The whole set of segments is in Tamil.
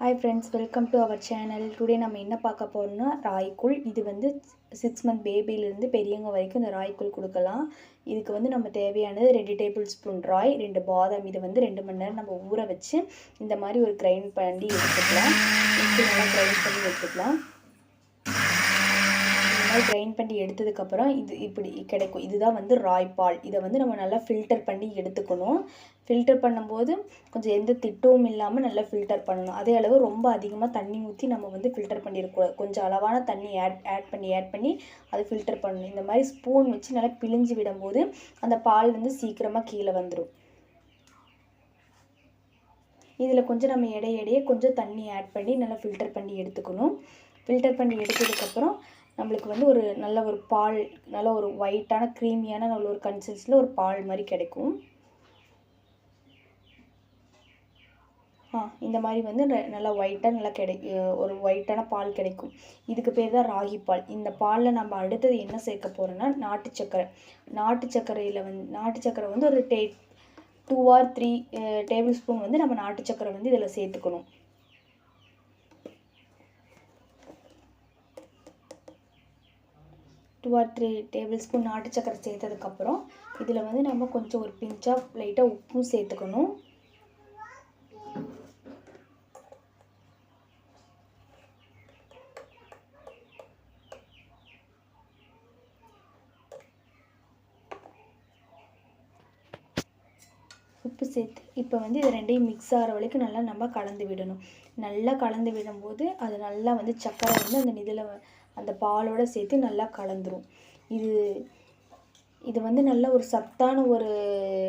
Hi friends welcome to our channel today நம்ம என்ன பார்க்க போகிறோம்னா ராய்க்குள். இது வந்து சிக்ஸ் மந்த் பேபிலேருந்து பெரியவங்க வரைக்கும் இந்த ராய்க்குள் கொடுக்கலாம். இதுக்கு வந்து நம்ம தேவையானது ரெண்டு டேபிள் ஸ்பூன் ராய் ரெண்டு பாதாம். இதை வந்து ரெண்டு மணி நேரம் நம்ம ஊற வச்சு இந்த மாதிரி ஒரு கிரைண்ட் பண்ணி எடுத்துக்கலாம் நல்லா கிரைண்ட் பண்ணி எடுத்துக்கலாம். நாள் கிரைண்ட் பண்ணி எடுத்ததுக்கப்புறம் இது இப்படி கிடைக்கும். இதுதான் வந்து ராய் பால். இதை வந்து நம்ம நல்லா ஃபில்டர் பண்ணி எடுத்துக்கணும். ஃபில்டர் பண்ணும்போது கொஞ்சம் எந்த திட்டமும் இல்லாமல் நல்லா ஃபில்டர் பண்ணணும். அதே அளவு ரொம்ப அதிகமாக தண்ணி ஊற்றி நம்ம வந்து ஃபில்டர் பண்ணிடக்கூடாது. கொஞ்சம் அளவான தண்ணி ஆட் ஆட் பண்ணி ஆட் பண்ணி அதை ஃபில்டர் பண்ணணும். இந்த மாதிரி ஸ்பூன் வச்சு நல்லா பிழிஞ்சு விடும்போது அந்த பால் வந்து சீக்கிரமாக கீழே வந்துடும் இதில் கொஞ்சம் நம்ம இடையிடையே கொஞ்சம் தண்ணி ஆட் பண்ணி நல்லா ஃபில்டர் பண்ணி எடுத்துக்கணும். ஃபில்டர் பண்ணி எடுத்ததுக்கப்புறம் நம்மளுக்கு வந்து ஒரு நல்ல ஒரு பால் நல்ல ஒரு ஒயிட்டான க்ரீமியான நல்ல ஒரு கன்சிஸ்டில் ஒரு பால் மாதிரி கிடைக்கும். ஆ இந்த மாதிரி வந்து நல்லா ஒயிட்டாக நல்லா கிடை ஒரு ஒயிட்டான பால் கிடைக்கும். இதுக்கு பேர் தான் ராகி பால். இந்த பாலில் நம்ம அடுத்தது என்ன சேர்க்க போகிறோன்னா நாட்டு சக்கரை. நாட்டு சர்க்கரையில் வந்து நாட்டு சக்கரை வந்து ஒரு டே two or three tablespoon வந்து நம்ம நாட்டு சக்கரை வந்து இதில் சேர்த்துக்கணும். Two or three tablespoon நாட்டு சக்கரை சேர்த்ததுக்கப்புறம் இதில் வந்து நம்ம கொஞ்சம் ஒரு பிஞ்சாக லைட்டாக உப்பும் சேர்த்துக்கணும். உப்பு சேர்த்து இப்போ வந்து இது ரெண்டையும் மிக்ஸ் ஆகிற வரைக்கும் நல்லா நம்ம கலந்து விடணும். நல்லா கலந்து விடும்போது அது நல்லா வந்து சக்கரை வந்து அந்த இதில் அந்த பாலோடு சேர்த்து நல்லா கலந்துரும். இது இது வந்து நல்ல ஒரு சத்தான ஒரு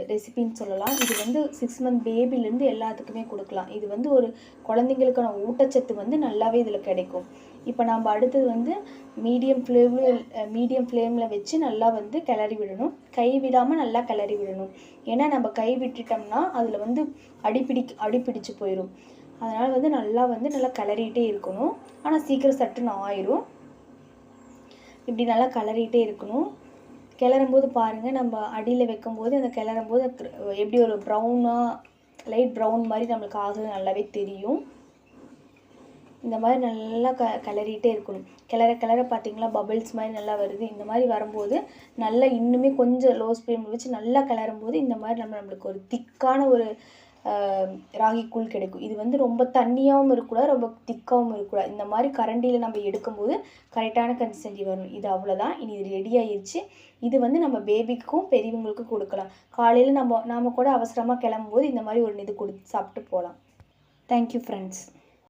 ரெசிபின்னு சொல்லலாம். இது வந்து சிக்ஸ் மந்த் பேபிலேருந்து எல்லாத்துக்குமே கொடுக்கலாம். இது வந்து ஒரு குழந்தைங்களுக்கான ஊட்டச்சத்து வந்து நல்லாவே இதில் கிடைக்கும். இப்போ நம்ம அடுத்தது வந்து மீடியம் ஃப்ளேமில் மீடியம் ஃப்ளேமில் வச்சு நல்லா வந்து கிளறி விடணும். கை விடாமல் நல்லா கிளறி விடணும். ஏன்னா நம்ம கை விட்டுட்டோம்னா அதில் வந்து அடிப்பிடி அடிப்பிடிச்சு போயிடும் அதனால் வந்து நல்லா வந்து நல்லா கிளறிட்டே இருக்கணும். ஆனால் சீக்கிரம் சட்டுன்னு ஆயிரும். இப்படி நல்லா கிளறிட்டே இருக்கணும். கிளறும்போது பாருங்கள் நம்ம அடியில் வைக்கும்போது அந்த கிளறும்போது எப்படி ஒரு ப்ரௌனாக லைட் ப்ரௌன் மாதிரி நம்மளுக்கு ஆகுது நல்லாவே தெரியும். இந்த மாதிரி நல்லா க கிளறிட்டே இருக்கணும். கிளற கிளற பார்த்திங்கன்னா பபிள்ஸ் மாதிரி நல்லா வருது. இந்த மாதிரி வரும்போது நல்லா இன்னுமே கொஞ்சம் லோ ஸ்பீடில் வச்சு நல்லா கிளறும்போது இந்த மாதிரி நம்ம நம்மளுக்கு ஒரு திக்கான ஒரு ராகி கூழ் கிடைக்கும். இது வந்து ரொம்ப தண்ணியாகவும் இருக்கக்கூடாது ரொம்ப திக்காகவும் இருக்கக்கூடாது இந்த மாதிரி கரண்டியில் நம்ம எடுக்கும்போது கரெக்டான கன்சிஸ்டன்சி வரும். இது அவ்வளோதான் இனி இது ரெடி ஆயிடுச்சு இது வந்து நம்ம பேபிக்கும் பெரியவங்களுக்கும் கொடுக்கலாம். காலையில் நம்ம நாம் கூட அவசரமாக கிளம்பும்போது இந்த மாதிரி ஒரு இது கொடுத்து சாப்பிட்டு போகலாம் தேங்க்யூ ஃப்ரெண்ட்ஸ்